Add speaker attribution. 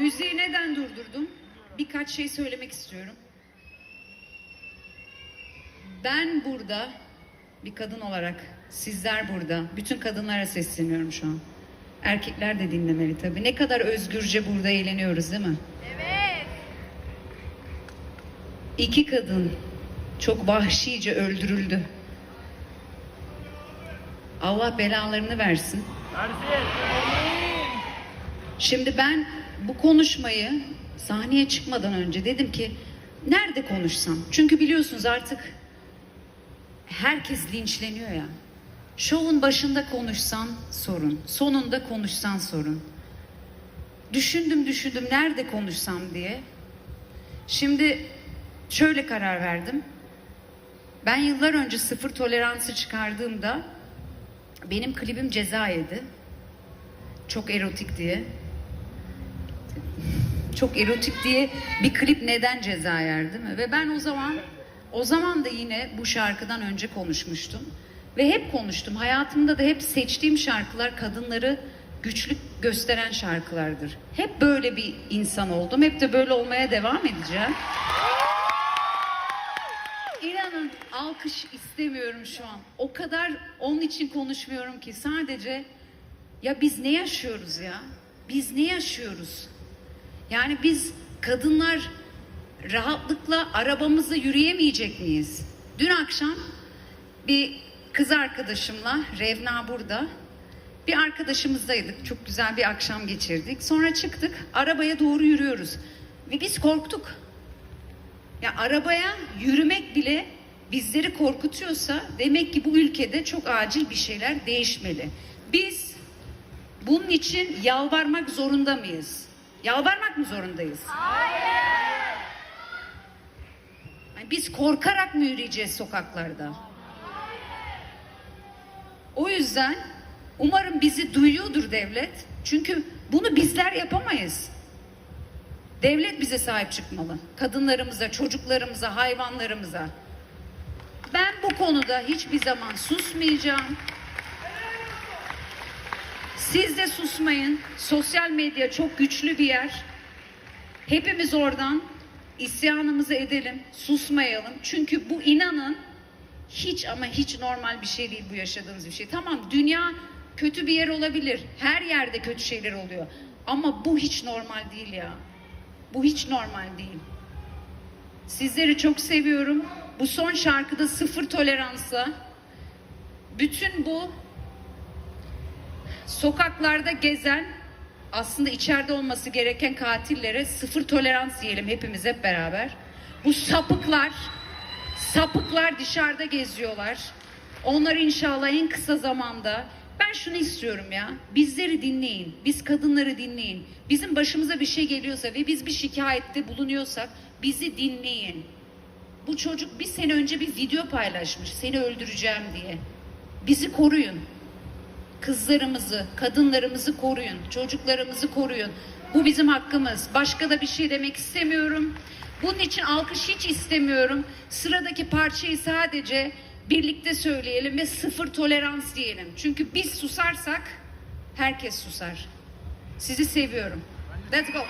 Speaker 1: Müziği neden durdurdum? Birkaç şey söylemek istiyorum. Ben burada bir kadın olarak, sizler burada, bütün kadınlara sesleniyorum şu an. Erkekler de dinlemeli tabii. Ne kadar özgürce burada eğleniyoruz değil mi?
Speaker 2: Evet.
Speaker 1: İki kadın çok vahşice öldürüldü. Allah belalarını versin. Şimdi ben bu konuşmayı sahneye çıkmadan önce dedim ki nerede konuşsam? Çünkü biliyorsunuz artık herkes linçleniyor ya. Şovun başında konuşsan sorun, sonunda konuşsan sorun. Düşündüm düşündüm nerede konuşsam diye. Şimdi şöyle karar verdim. Ben yıllar önce sıfır toleransı çıkardığımda benim klibim ceza yedi. Çok erotik diye. Çok erotik diye bir klip neden ceza yer değil mi? Ve ben o zaman o zaman da yine bu şarkıdan önce konuşmuştum. Ve hep konuştum. Hayatımda da hep seçtiğim şarkılar kadınları güçlü gösteren şarkılardır. Hep böyle bir insan oldum. Hep de böyle olmaya devam edeceğim. İnanın alkış istemiyorum şu an. O kadar onun için konuşmuyorum ki sadece ya biz ne yaşıyoruz ya? Biz ne yaşıyoruz? Yani biz kadınlar rahatlıkla arabamızla yürüyemeyecek miyiz? Dün akşam bir kız arkadaşımla Revna burada bir arkadaşımızdaydık. Çok güzel bir akşam geçirdik. Sonra çıktık. Arabaya doğru yürüyoruz. Ve biz korktuk. Ya arabaya yürümek bile bizleri korkutuyorsa demek ki bu ülkede çok acil bir şeyler değişmeli. Biz bunun için yalvarmak zorunda mıyız? Yalvarmak mı zorundayız? Hayır. biz korkarak mı yürüyeceğiz sokaklarda? O yüzden umarım bizi duyuyordur devlet. Çünkü bunu bizler yapamayız. Devlet bize sahip çıkmalı. Kadınlarımıza, çocuklarımıza, hayvanlarımıza. Ben bu konuda hiçbir zaman susmayacağım. Siz de susmayın. Sosyal medya çok güçlü bir yer. Hepimiz oradan isyanımızı edelim, susmayalım. Çünkü bu inanın hiç ama hiç normal bir şey değil bu yaşadığımız bir şey. Tamam dünya kötü bir yer olabilir. Her yerde kötü şeyler oluyor. Ama bu hiç normal değil ya. Bu hiç normal değil. Sizleri çok seviyorum. Bu son şarkıda sıfır toleransa bütün bu sokaklarda gezen aslında içeride olması gereken katillere sıfır tolerans diyelim hepimiz hep beraber. Bu sapıklar sapıklar dışarıda geziyorlar. Onlar inşallah en kısa zamanda ben şunu istiyorum ya. Bizleri dinleyin. Biz kadınları dinleyin. Bizim başımıza bir şey geliyorsa ve biz bir şikayette bulunuyorsak bizi dinleyin. Bu çocuk bir sene önce bir video paylaşmış. Seni öldüreceğim diye. Bizi koruyun. Kızlarımızı, kadınlarımızı koruyun. Çocuklarımızı koruyun. Bu bizim hakkımız. Başka da bir şey demek istemiyorum. Bunun için alkış hiç istemiyorum. Sıradaki parçayı sadece birlikte söyleyelim ve sıfır tolerans diyelim. Çünkü biz susarsak herkes susar. Sizi seviyorum. Let's go.